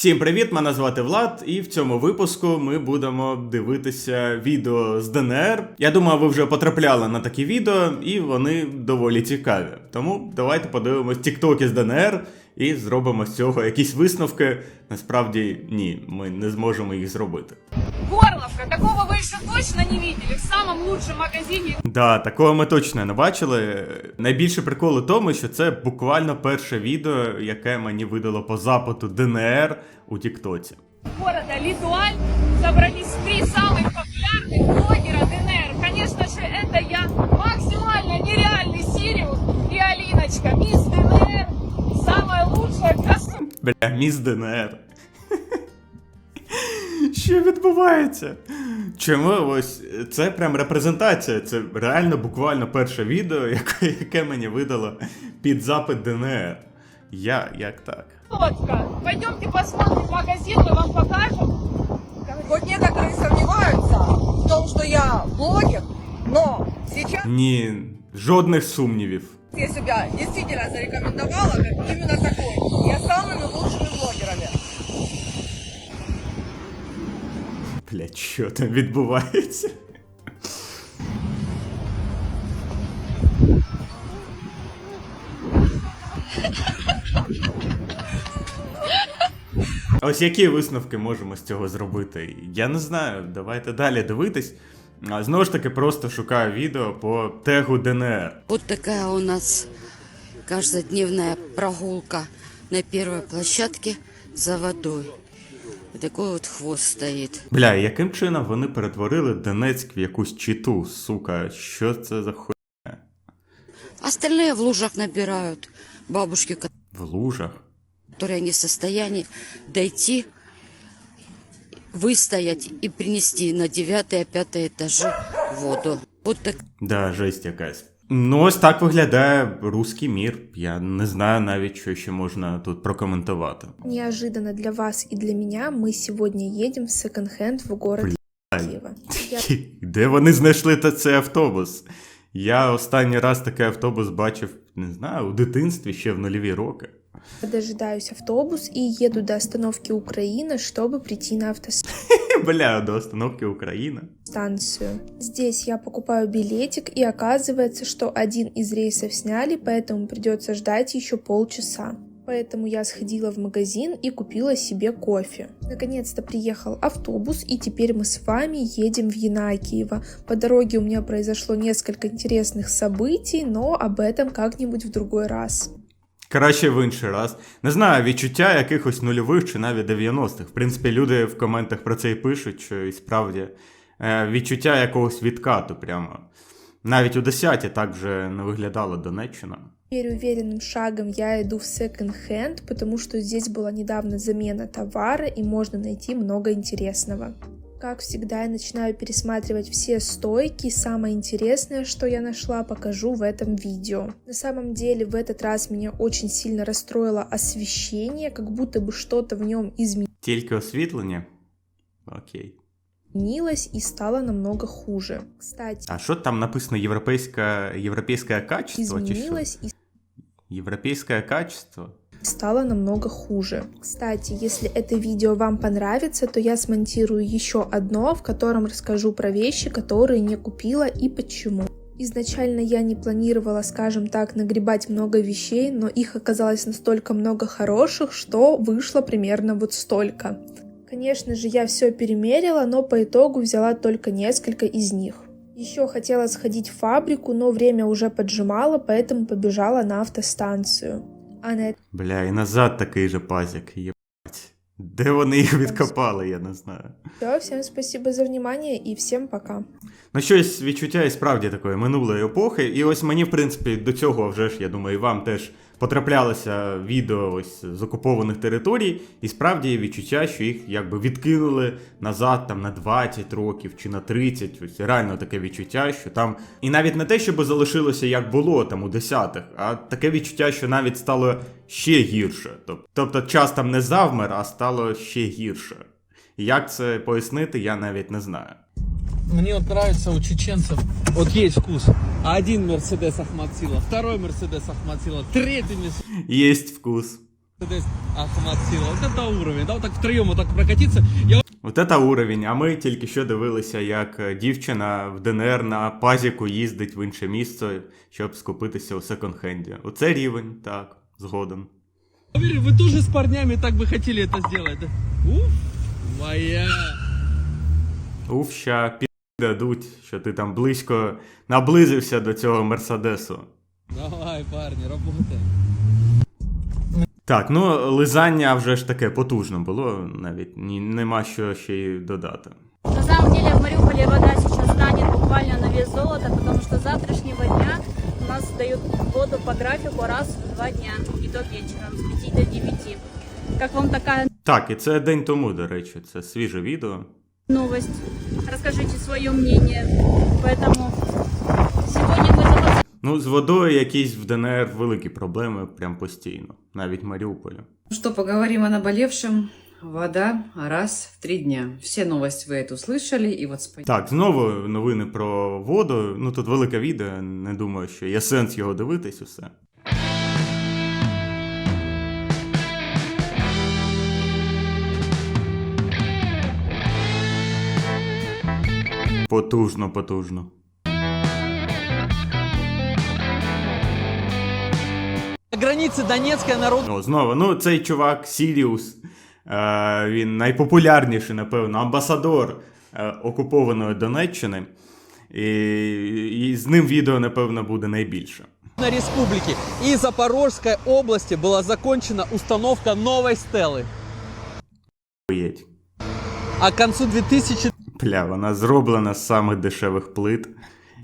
Всім привіт! Мене звати Влад, і в цьому випуску ми будемо дивитися відео з ДНР. Я думаю, ви вже потрапляли на такі відео, і вони доволі цікаві. Тому давайте подивимось тіктоки з ДНР і зробимо з цього якісь висновки. Насправді ні, ми не зможемо їх зробити. Горловка, такого вы еще точно не видели в самом лучшем магазине. Да, такого ми точно не бачили. Найбільше прикол у тому, що це буквально перше відео, яке мені видало по запиту ДНР у Тіктоці. города Литуаль собрались три самых популярных блогера ДНР. Конечно же, это я, максимально нереальный Сириус и Алиночка, мисс ДНР, самая лучшая красотка. Бля, міс ДНР. Що відбувається? Чому ось це прям репрезентація? Це реально буквально перше відео, яке, яке мені видало під запит ДНР. Я як так? Пойдемте посмотрим магазин, мы вам покажем. Вот некоторые сомневаются в том, что я блогер, но сейчас Ні, жодних сумнівів. я себя действительно зарекомендовала как именно такой. Я самыми лучшими Блять, що там відбувається? Ось які висновки можемо з цього зробити? Я не знаю. Давайте далі дивитись. Знову ж таки, просто шукаю відео по тегу ДНР. Вот такая у нас каждодневная прогулка на первой площадке за водой Вот такой вот хвост стоит. Бля, яким чином вони перетворили Донецьк в якусь читу, сука? Що це за хуй Остальные в лужах набирают. Бабушки, в лужах? которые не в состоянии дойти, выстоять и принести на девятый, пятый этажи воду. Вот так Да, жесть якась. Ну, ось так виглядає руський мір. Я не знаю навіть, що ще можна тут прокоментувати. Неожиданно для вас и для меня мы сегодня едем в секонд-хенд в город Киева. Я Де вони знайшли та цей автобус? Я останній раз такий автобус бачив, не знаю, у дитинстві ще в нульові роки. Дожидаюсь автобус и еду до остановки Украина, чтобы прийти на автостанцию. Бля, до остановки Україна. Здесь я покупаю билетик и оказывается, что один из рейсов сняли, поэтому придется ждать еще полчаса. Поэтому я сходила в магазин и купила себе кофе. Наконец-то приехал автобус, и теперь мы с вами едем в Янакиево. По дороге у меня произошло несколько интересных событий, но об этом как-нибудь в другой раз. Краще в інший раз. Не знаю, відчуття якихось нульових чи навіть 90-х. В принципі, люди в коментах про це і пишуть, що і справді е, відчуття якогось відкату прямо. Навіть у 10-ті так вже не виглядала Донеччина. Теперь шагом я иду в секонд-хенд, потому что здесь была недавно замена товара и можно найти много интересного. Как всегда, я начинаю пересматривать все стойки. Самое интересное, что я нашла, покажу в этом видео. На самом деле, в этот раз меня очень сильно расстроило освещение, как будто бы что-то в нем Тільки освітлення? Окей. изменилось и стало намного хуже. Кстати, А що там написано європейське, європейське качество? Чи що? изменилось и Європейське качество? Стало намного хуже. Кстати, если это видео вам понравится, то я смонтирую еще одно, в котором расскажу про вещи, которые не купила и почему. Изначально я не планировала, скажем так, нагребать много вещей, но их оказалось настолько много хороших, что вышло примерно вот столько. Конечно же, я все перемерила, но по итогу взяла только несколько из них. Еще хотела сходить в фабрику, но время уже поджимало, поэтому побежала на автостанцию. А не Бля, і назад такий же пазик, єбать. Де вони їх відкопали, я не знаю. Все, всім спасибо за внимание і всім пока. Ну, щось відчуття і справді такої минулої епохи. І ось мені, в принципі, до цього вже ж, я думаю, і вам теж потраплялося відео ось з окупованих територій, і справді є відчуття, що їх якби відкинули назад там на 20 років чи на 30. Ось реально таке відчуття, що там. І навіть не те, щоб залишилося як було там у 10-х, а таке відчуття, що навіть стало ще гірше. Тобто час там не завмер, а стало ще гірше. Як це пояснити, я навіть не знаю Мне вот нравится у чеченцев, вот есть вкус. Один Мерседес Ахматила, второй Мерседес Ахматила, третий Мерседес Єсть вкус. Ахмат Сила. Вот это уровень, да, вот так втроем вот так прокатиться. Я От це уровень. А ми тільки що дивилися, як е, дівчина в ДНР на пазіку їздить в інше місце, щоб скупитися у секонд-хенді. Оце рівень, так, згоден. уверен, вы тоже с парнями так бы хотели это сделать, да? Уф, моя. Уф, ща пі дадуть, що ти там близько наблизився до цього мерседесу. Давай, парни, работаем. Так, ну лизання вже ж таке потужно було, навіть ні, нема що ще й додати. На самом деле в Мариуполе вода сейчас станет буквально на вес золота, потому что с завтрашнего дня у нас дают воду по графику раз в два дня, и то вечером с 5 до 9. Как вам такая Так, і це день тому, до речі, це свіже відео новость? Расскажите свое мнение. Поэтому сегодня мы запас- Ну, з водою якісь в ДНР великі проблеми прям постійно, навіть в Маріуполі. Ну Что, поговорим о наболевшем. Вода раз в три дня. Все новости вы это услышали, и вот спа- Так, знову новини про воду. Ну тут велике відео, не думаю, що є сенс його дивитись усе. Потужно, потужно. На границе Донецкая народ... О, знову, ну цей чувак Сіріус, е, він найпопулярніший, напевно, амбасадор е, окупованої Донеччини. І, і з ним відео, напевно, буде найбільше. республики и Запорожской области была закончена установка новой стелы. Поїдь. А к концу 2000 Бля, вона зроблена з самих дешевих плит.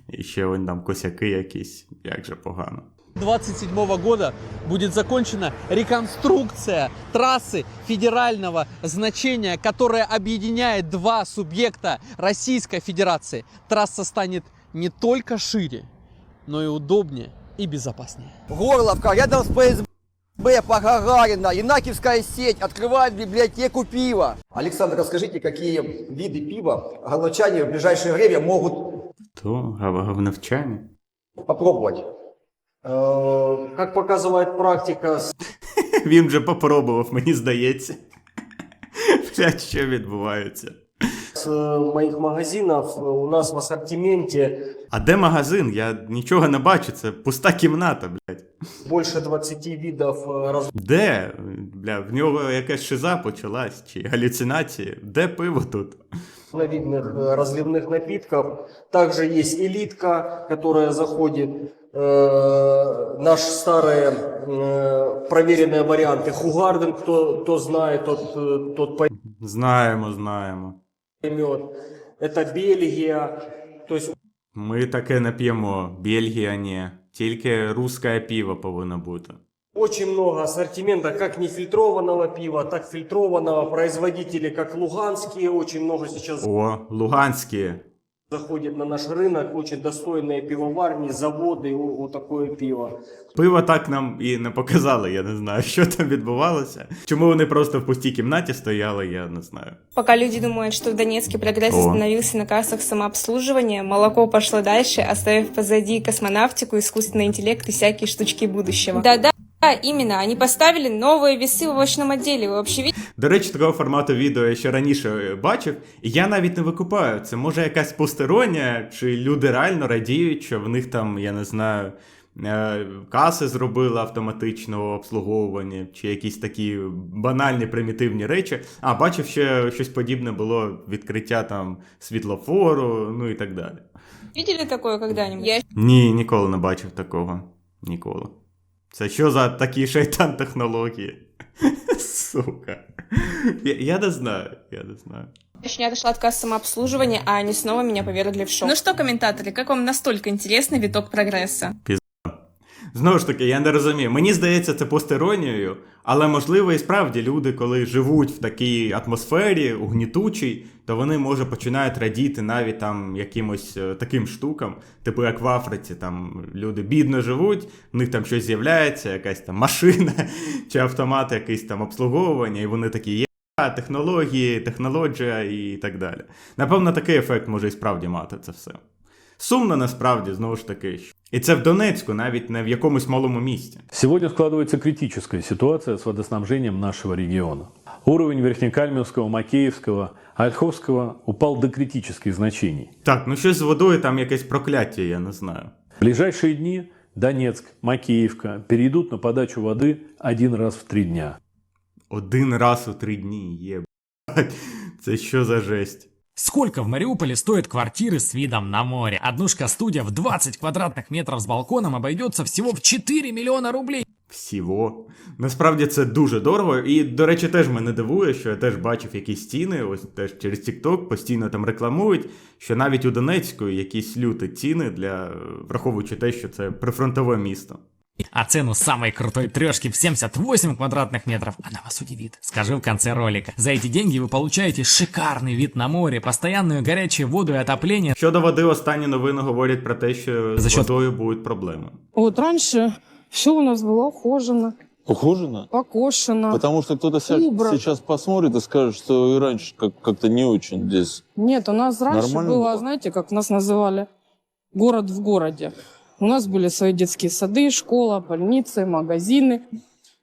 І ще вон там косяки якісь, як же погано. 27 года будет закончена реконструкция трассы федерального значения, которая объединяет два субъекта Российской Федерации. Трасса станет не только шире, но и удобнее и безопаснее. Горловка, рядом с ФСБ по Гагарина, Янакивская сеть открывает библиотеку пива. Александр, расскажите, какие виды пива галичане в ближайшее время могут То гав- говновчання. попробовать? Э, Как показывает практика, Він вже попробував, мені здається. Блядь, що відбувається? с э, моих магазинов э, у нас в ассортименте А де магазин? Я нічого не бачу, це пуста кімната, блядь. больше 20 видов э, раз- Де? Бля, в нього якась шиза почалась, чи галюцинації? Де пиво тут? разновидных э, разливных напитков. Также есть элитка, которая заходит. Э, Наши старые э, проверенные варианты. Хугарден, кто, кто знает, тот, э, тот Знаємо, знаємо. поймет. Это Бельгия. То есть Ми таке не п'ємо. Бельгія ні. Тільки русське пиво повинно бути. Очень много ассортимента как нефильтрованного пива, так фильтрованного. Производители, как луганские, очень много сейчас О, луганські. заходит на наш рынок. Очень достойные пивоварни, заводы, о- вот такое пиво. Пиво так нам і не показали, я не знаю, що там відбувалося. Чому вони просто в пустій кімнаті стояли, я не знаю. Пока люди думают, что в Донецке прогресс О. остановился на кассах самообслуживания, молоко пошло дальше, оставив позади космонавтику, искусственный интеллект и всякие штучки будущего. Да-да, именно, они поставили новые весы в овощном отделе. Вы вообще видите? До речі, такого формату відео я ще раніше е, бачив, і я навіть не викупаю. Це може якась постеронія, чи люди реально радіють, що в них там, я не знаю, е, каси зробили автоматичного обслуговування, чи якісь такі банальні примітивні речі. А, бачив, ще щось подібне було відкриття там світлофору, ну і так далі. Видели такое когда-нибудь? Я Ні, ніколи не бачив такого. Ніколи. Це що за такі шайтан технології? Сука. Я, я не знаю, я не знаю. Точнее, отошла от касс самообслуживания, а они снова меня повергли в шок. Ну что, комментаторы, как вам настолько интересный виток прогресса? Знову ж таки, я не розумію. Мені здається, це постеронією, але можливо і справді люди, коли живуть в такій атмосфері, угнітучій, то вони може починають радіти навіть там якимось е, таким штукам, типу як в Африці, там люди бідно живуть, в них там щось з'являється, якась там машина чи автомат, якийсь там обслуговування, і вони такі є. Технології, технологія і так далі. Напевно, такий ефект може і справді мати це все. Сумно насправді, знову ж таки. І це в Донецьку, навіть не в якомусь малому місті. Сегодня складывается критическая ситуация с водоснабжением нашего региона. Уровень Верхнекальмовского, Макеевского, Ольховского упал до критических значений. Так, ну щось з водою там якесь прокляття, я не знаю. В ближайшие дни Донецк, Макеевка перейдут на подачу воды один раз в три дня. Один раз у три дні є. Це що за жесть? Сколько в Мариуполе стоят квартиры с видом на море? Однушка-студия в 20 квадратных метров с балконом обойдется всего в 4 миллиона рублей. Всього. Насправді це дуже дорого. І, до речі, теж мене дивує, що я теж бачив якісь ціни, ось теж через TikTok постійно там рекламують, що навіть у Донецьку якісь люті ціни для враховуючи те, що це прифронтове місто. А цену самой крутой трешки в 78 квадратных метров она вас удивит. Скажу в конце ролика. За эти деньги вы получаете шикарный вид на море, постоянную горячую воду и отопление. Щодо води, останні новини говорять про те, що За з що? водою будуть проблеми. Вот раньше все у нас было ухожено, Ухожено? покошено. Потому что кто-то ся- Убрано. сейчас посмотрит и скажет, что и раньше как- как-то не очень здесь. Нет, у нас раньше Нормально было, было? знаете, как нас называли, город в городе. У нас были свои детские сады, школа, больницы, магазины.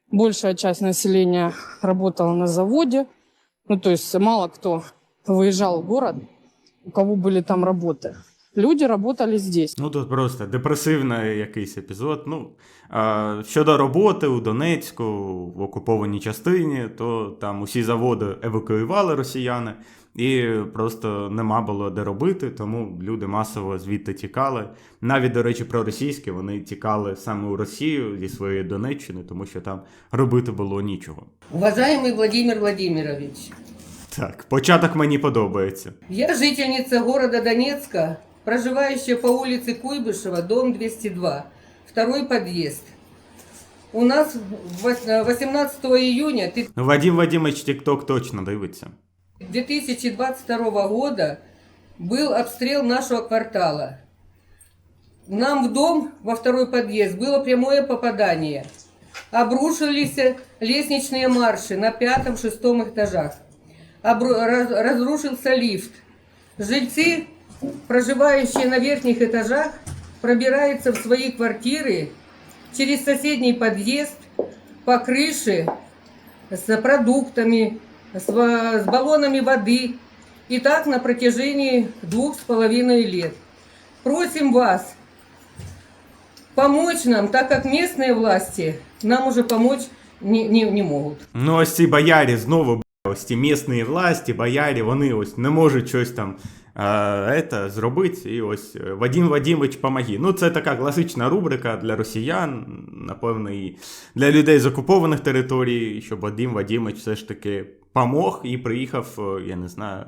Большая часть населения работала на заводе. Ну, то есть мало кто выезжал в город, у кого были там работы. Люди работали здесь. Ну тут просто депресивний якийсь епізод. Ну а, щодо роботи у Донецьку, в окупованій частині, то там усі заводи евакуювали росіяни, і просто нема було де робити, тому люди масово звідти тікали. Навіть, до речі, про російське вони тікали саме у Росію зі своєї Донеччини, тому що там робити було нічого. Уважаемый Владимир Владимирович, Так, початок мені подобається. я жительница города Донецка, проживающая по улице Куйбышева, дом 202, второй подъезд. У нас вос- 18 июня Ну, Вадим Вадимович Тікток точно дивиться. 2022 года был обстрел нашего квартала. Нам в дом, во второй подъезд, было прямое попадание. Обрушились лестничные марши на пятом-шестом этажах. Обру- раз- разрушился лифт. Жильцы, проживающие на верхних этажах, пробираются в свои квартиры через соседний подъезд по крыше с продуктами, с, во- с баллонами воды. И так на протяжении двух с половиной лет. Просим вас помочь нам, так как местные власти нам уже помочь не, не, не могут. Ну, ось ці боярі знову, бля, ось ці місні власті, боярі, вони ось не можуть щось там е, это, зробити. І ось е, Вадим Вадимович помоги. Ну, це така класична рубрика для росіян, напевно, і для людей з окупованих територій, щоб Вадим Вадимович все ж таки помог і приїхав, е, я не знаю,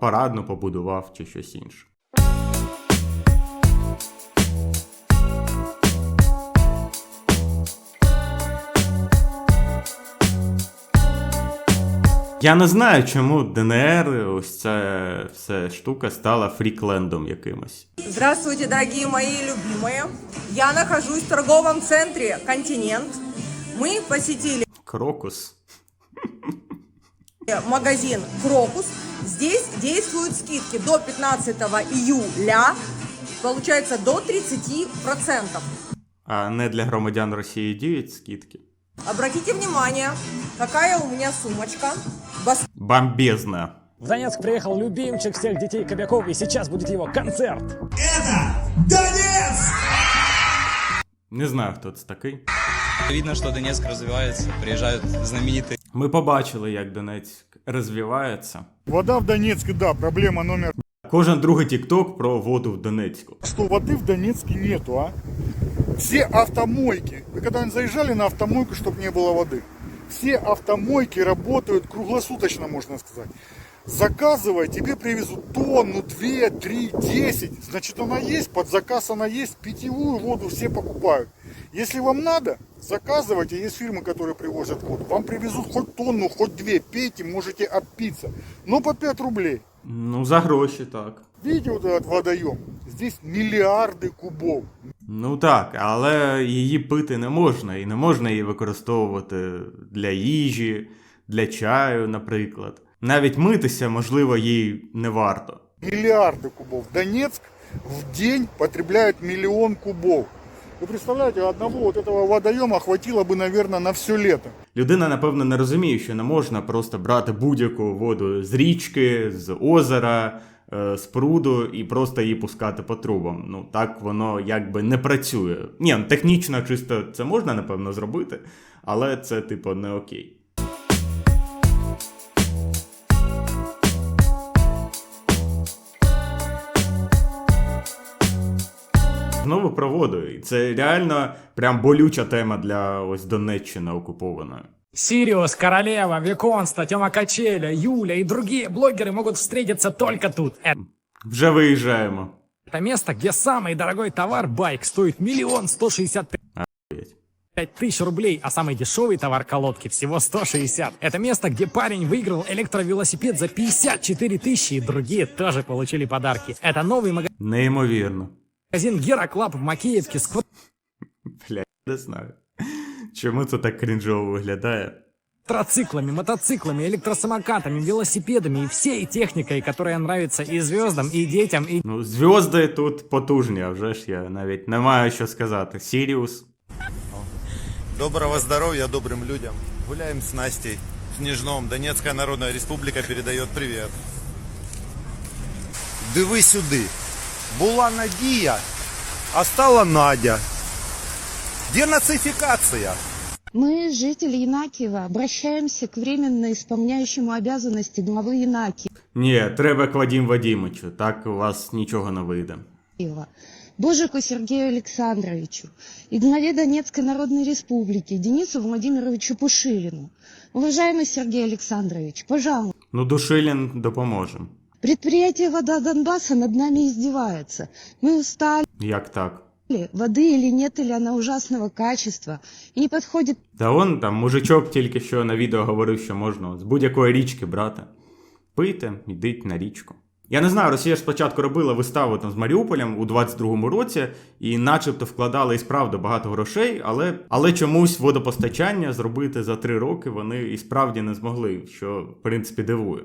парадно побудував чи щось інше. Я не знаю, чому ДНР, ось ця вся штука стала фріклендом якимось. Здравствуйте, дорогие мои любимые. Я нахожусь в торговом центре «Континент». Мы посетили Крокус. магазин «Крокус». Здесь действуют скидки до 15 июля, получается до 30%. А не для громадян Росії діють скидки. Обратите внимание, какая у меня сумочка. Бас- Бомбезна. В Донецк приехал любимчик всех детей Кобяков, и сейчас будет его концерт. Не знаю, хто це такий. Видно, что Донецк развивается, приезжают знаменитые Ми побачили, як Донецьк розвивається. Вода в Донецке, да, проблема номер... Кожен другий тікток про воду в Донецьку. Что воды в Донецке нету, а? Все автомойки. Вы когда-нибудь заезжали на автомойку, чтобы не было воды? Все автомойки работают круглосуточно, можно сказать. Заказывай, тебе привезут тонну, две, три, десять. Значит, она есть, под заказ она есть. Питьевую воду все покупают. Если вам надо, заказывайте. Есть фирмы, которые привозят воду. Вам привезут хоть тонну, хоть две. Пейте, можете отпиться. Но по 5 рублей. Ну, за гроші так. Видите вот этот водоем? Здесь миллиарды кубов. Ну так, але її пити не можна, і не можна її використовувати для їжі, для чаю, наприклад. Навіть митися, можливо, їй не варто. Миллиарды кубов. Донецк в день потребляют миллион кубов. Вы представляете, одного вот этого водоема хватило бы, наверное, на все лето. Людина, напевно, не розуміє, що не можна просто брати будь-яку воду з річки, з озера, е, з пруду і просто її пускати по трубам. Ну так воно якби не працює. Ні, ну, технічно чисто це можна, напевно, зробити, але це, типу, не окей. Знову про воду. І це реально прям болюча тема для ось Донеччини окупованої. Сириус, Королева, Виконста, Тёма Качеля, Юля и другие блогеры могут встретиться только тут. Вже виїжджаємо. Это место, где самый дорогой товар байк стоит миллион сто шестьдесят пять тысяч рублей, а самый дешевый товар колодки всего 160. Это место, где парень выиграл электровелосипед за 54 тысячи, и другие тоже получили подарки. Это новый Неймовірно. магазин Гера Клаб в Макеевке с Бля, не знаю. Чому це так крінжово виглядає? квадроциклами, мотоциклами, электросамокатами, велосипедами и всей техникой, которая нравится и звездам, и детям, и Ну, зв'язки тут потужні, а вже ж я навіть не маю що сказати. Сіріус. Доброго здоровья добрым людям. Гуляем с Настей в Нижном. Донецкая Народная Республика передает привет. Диви сюди. Була Надія, а стала Надя. Денацификация. Мы, жители Янакиева, обращаемся к временно исполняющему обязанности главы Янакиева. Ні, треба к Вадим Вадимовичу, так у вас нічого не вийде. Божику Сергею Александровичу и главе Донецкой Народной Республики Денису Владимировичу Пушилину. Уважаемый Сергей Александрович, пожалуйста, Ну, Душилін допоможе. предприятие «Вода Донбасса» над нами издевается. Мы устали, Як так? Воды или нет, или она ужасного качества и не подходит Та он там мужичок тільки що на відео говорив, що можна з будь-якої річки брати. Пийте, йдіть на річку. Я не знаю, Росія ж спочатку робила виставу там з Маріуполем у 22-му році, і начебто вкладали і справді багато грошей, але, але чомусь водопостачання зробити за три роки вони і справді не змогли, що в принципі дивує.